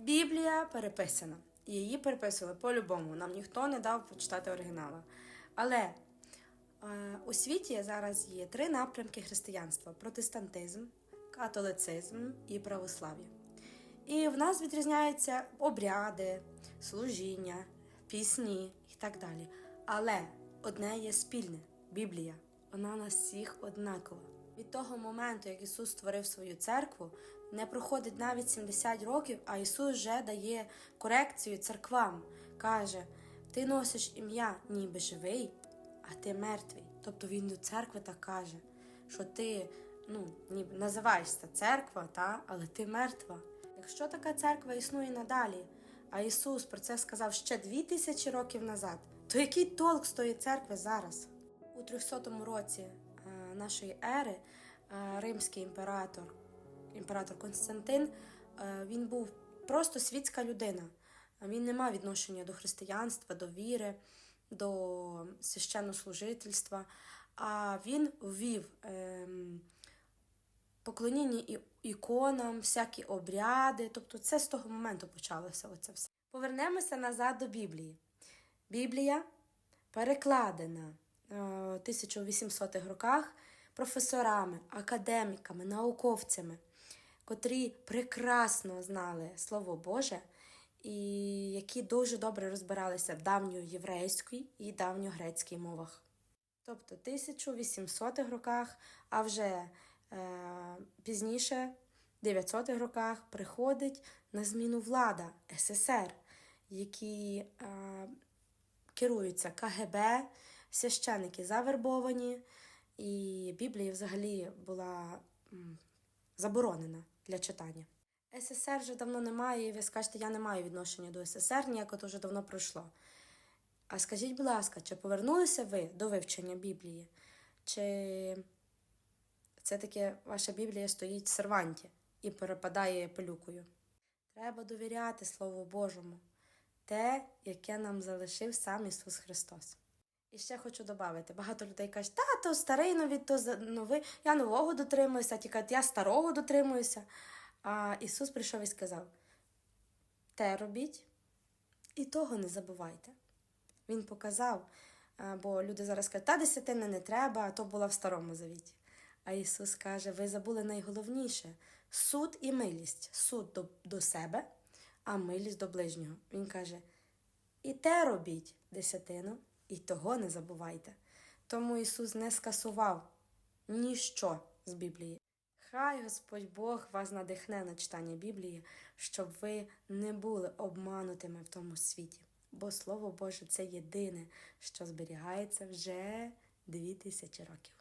Біблія переписана. Її переписували по-любому. Нам ніхто не дав почитати оригінала. Але е, у світі зараз є три напрямки християнства: протестантизм, католицизм і православ'я. І в нас відрізняються обряди, служіння, пісні і так далі. Але одне є спільне Біблія. Вона нас всіх однакова. Від того моменту, як Ісус створив свою церкву, не проходить навіть 70 років, а Ісус вже дає корекцію церквам. Каже: ти носиш ім'я ніби живий, а ти мертвий. Тобто Він до церкви так каже, що ти ну, ніби називаєшся церква, та, але ти мертва. Якщо така церква існує надалі, а Ісус про це сказав ще дві тисячі років назад, то який толк з тої церкви зараз? У 300 році е, нашої ери е, римський імператор, імператор Константин, е, він був просто світська людина. Він не мав відношення до християнства, до віри, до священнослужительства, а він ввів ем, поклоніння іконам, всякі обряди. Тобто це з того моменту почалося оце все. Повернемося назад до Біблії. Біблія перекладена 1800-х роках професорами, академіками, науковцями, котрі прекрасно знали Слово Боже і які дуже добре розбиралися в давньоєврейській і давньогрецькій мовах. Тобто 1800-х роках, а вже е, пізніше, в 900-х роках, приходить на зміну влада СССР, які е, керуються КГБ, священники завербовані, і Біблія взагалі була заборонена для читання. СССР вже давно немає, і ви скажете, я не маю відношення до СССР, ніяко то вже давно пройшло. А скажіть, будь ласка, чи повернулися ви до вивчення Біблії? Чи це таке ваша Біблія стоїть в серванті і перепадає пилюкою? Треба довіряти Слову Божому, те, яке нам залишив сам Ісус Христос. І ще хочу додати, багато людей кажуть, та, старий новий, то новий, я нового дотримуюся, ті кажуть, я старого дотримуюся. А Ісус прийшов і сказав: те робіть, і того не забувайте. Він показав, бо люди зараз кажуть, та десятина не треба, а то була в старому завіті. А Ісус каже: ви забули найголовніше суд і милість. Суд до, до себе, а милість до ближнього. Він каже: і те робіть десятину, і того не забувайте. Тому Ісус не скасував ніщо з Біблії. Хай Господь Бог вас надихне на читання Біблії, щоб ви не були обманутими в тому світі. Бо Слово Боже це єдине, що зберігається вже дві тисячі років.